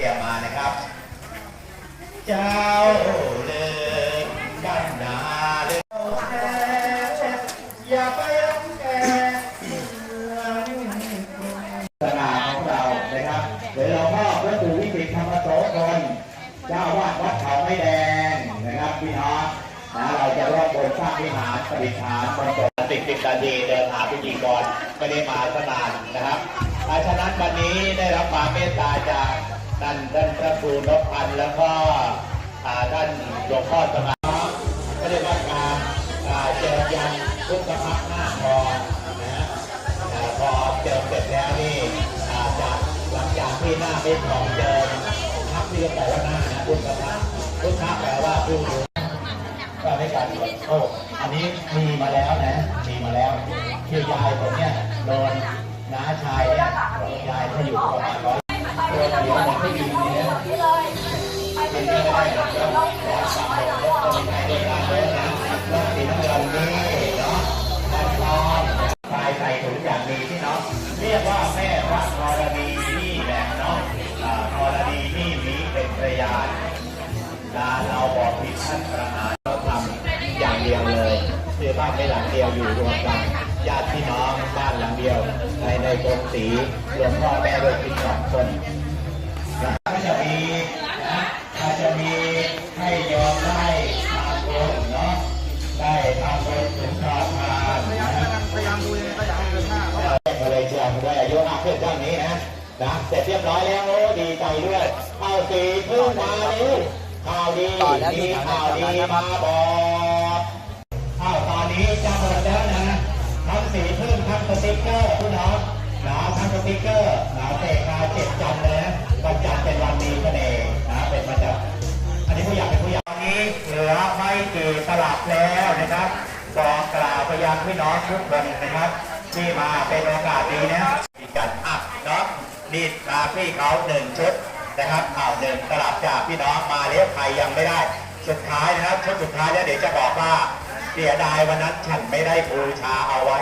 รียมมานะครับ เจ้าเลยกันดาเลยอย่าไปรังแกศาสนาของเรานะครับโดยหลวงพ่อพระครูวิจิตรธรรมโสพลเจ้าวาดวัดเขาไม่แดงนะครับพี่น้องนะเราจะร่วมบนสร้างวิหารประดิษฐานบนโบสถ์สิบสิบนาทีเดินหาพิธีกรไม่ได้มาสนานนะครับเพราะฉะนั้นวันนี้ได้รับความเมตตาจาก ท่านท่านพระครูนพพันธ์แล้วก็อ่าท่านหลวงพ่อสมาก็ได้รับการอ่าเจิมยันพุทธพักหน้าคอนะฮะอ่าพอเจิมเสร็จแล้วนี่จากหลังจากที่หน้าเป็นของเจิมพักนี่ก็แปลว่าหน้านะพุทธพักพุทธะแปลว่าผู้รู้ก็ได้การตรวจโอ้อันนี้มีมาแล้วนะมีมาแล้วคือยายผมเนี่ยโดนน้าชายเนี่ยยายเขาอยู่ประมาณร้อย ใส่ถุงอย่างดีที่เนาะเรียกว่าแม่พระธรณีนี่แหละเนาะอ่าธรณีนี่มีเป็นพระยานดาเราบอกผิดท่านประหารเราทำอย่างเดียวเลยคือบ้านในหลังเดียวอยู่รวมกันญาติพี่น้องบ้านหลังเดียวในในกรมศรีรวมพ่อแม่ด้วยพี่สองคนายามดูยังไงก็อยากให้เดินห้ามาเลยเชียร์ด้วยอายุมากขึ้นเจ้านี้นะนะเสร็จเรียบร้อยแล้วโอ้ดีใจด้วยเข้าสีพึ่งมาเลยข่าวดีมีข่าวดีมาบอกข้าวตอนนี้จะหมดแล้วนะทั้งสีพึ่งทั้งสติ๊กเกอร์พี่น้องหนาทั้งสติ๊กเกอร์หนาเตะกาเจ็ดจันเลยนะวันจันเป็นวันดีเสน่ห์นะเป็นประจำอันนี้ผู้ใหญ่เป็นผู้ใหญ่นนี้เหลือไม่กี่ตลับแล้วนะครับบอกกล่าว พยายามพี่น้องทุกคนนะครับที่มาเป็นโอกาสดีนะกันอัพเนาะนี่ตาพี่เขาหนึ่งชุดนะครับข่าวหนึ่งตลับจากพี่น้องมาเลี้ยวใครยังไม่ได้ สุดท้ายนะครับชุดสุดท้ายแล้วเดี๋ยวจะบอกว่าเสียดายวันนั้นฉันไม่ได้บูชาเอาไว้